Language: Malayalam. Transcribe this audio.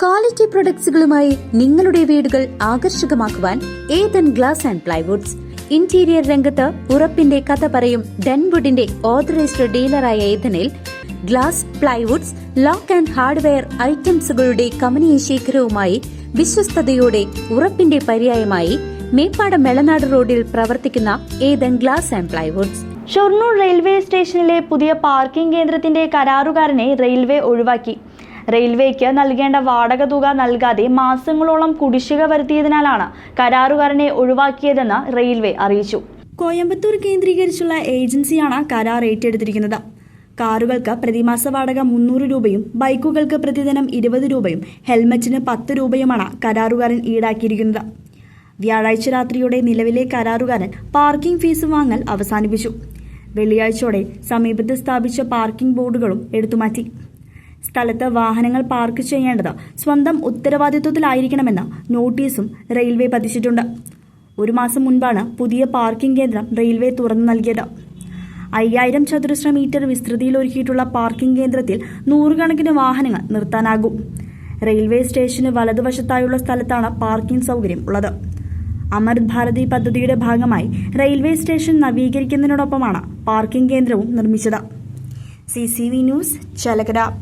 ക്വാളിറ്റി പ്രൊഡക്ട്സുകളുമായി നിങ്ങളുടെ വീടുകൾ ആകർഷകമാക്കുവാൻ Ethan glass and plywoods interior രംഗത്ത് ഉറപ്പിന്റെ കഥ പറയും ഡെൻവുഡിന്റെ ഓതറൈസ്ഡ് ഡീലറായ ഏതനിൽ glass plywoods lock and hardware ഐറ്റംസുകളുടെ കമനീയ ശേഖരവുമായി വിശ്വസ്തയോടെ ഉറപ്പിന്റെ പര്യായമായി മേപ്പാടം മെളനാട് റോഡിൽ പ്രവർത്തിക്കുന്ന Ethan glass and plywoods Shoranur railway സ്റ്റേഷനിലെ പുതിയ പാർക്കിംഗ് കേന്ദ്രത്തിന്റെ കരാറുകാരനെ റെയിൽവേ ഒഴിവാക്കി. റെയിൽവേക്ക് നൽകേണ്ട വാടക തുക നൽകാതെ മാസങ്ങളോളം കുടിശ്ശിക വരുത്തിയതിനാലാണ് കരാറുകാരനെ ഒഴിവാക്കിയതെന്ന് റെയിൽവേ അറിയിച്ചു. കോയമ്പത്തൂർ കേന്ദ്രീകരിച്ചുള്ള ഏജൻസിയാണ് കരാർ ഏറ്റെടുത്തിരിക്കുന്നത്. കാറുകൾക്ക് പ്രതിമാസ വാടക മുന്നൂറ് രൂപയും ബൈക്കുകൾക്ക് പ്രതിദിനം ഇരുപത് രൂപയും ഹെൽമറ്റിന് പത്ത് രൂപയുമാണ് കരാറുകാരൻ ഈടാക്കിയിരിക്കുന്നത്. വ്യാഴാഴ്ച രാത്രിയോടെ നിലവിലെ കരാറുകാരൻ പാർക്കിംഗ് ഫീസ് വാങ്ങൽ അവസാനിപ്പിച്ചു. വെള്ളിയാഴ്ചയോടെ സമീപത്ത് സ്ഥാപിച്ച പാർക്കിംഗ് ബോർഡുകളും എടുത്തുമാറ്റി. സ്ഥലത്ത് വാഹനങ്ങൾ പാർക്ക് ചെയ്യേണ്ടത് സ്വന്തം ഉത്തരവാദിത്വത്തിലായിരിക്കണമെന്ന് നോട്ടീസും റെയിൽവേ പതിച്ചിട്ടുണ്ട്. ഒരു മാസം മുൻപാണ് പുതിയ പാർക്കിംഗ് കേന്ദ്രം റെയിൽവേ തുറന്നു നൽകിയത്. അയ്യായിരം ചതുരശ്ര മീറ്റർ വിസ്തൃതിയിൽ ഒരുക്കിയിട്ടുള്ള പാർക്കിംഗ് കേന്ദ്രത്തിൽ നൂറുകണക്കിന് വാഹനങ്ങൾ നിർത്താനാകും. റെയിൽവേ സ്റ്റേഷന് വലതുവശത്തായുള്ള സ്ഥലത്താണ് പാർക്കിംഗ് സൗകര്യം ഉള്ളത്. അമർ ഭാരതി പദ്ധതിയുടെ ഭാഗമായി റെയിൽവേ സ്റ്റേഷൻ നവീകരിക്കുന്നതിനോടൊപ്പമാണ് പാർക്കിംഗ് കേന്ദ്രവും നിർമ്മിച്ചത്. C C V news Chalakkara.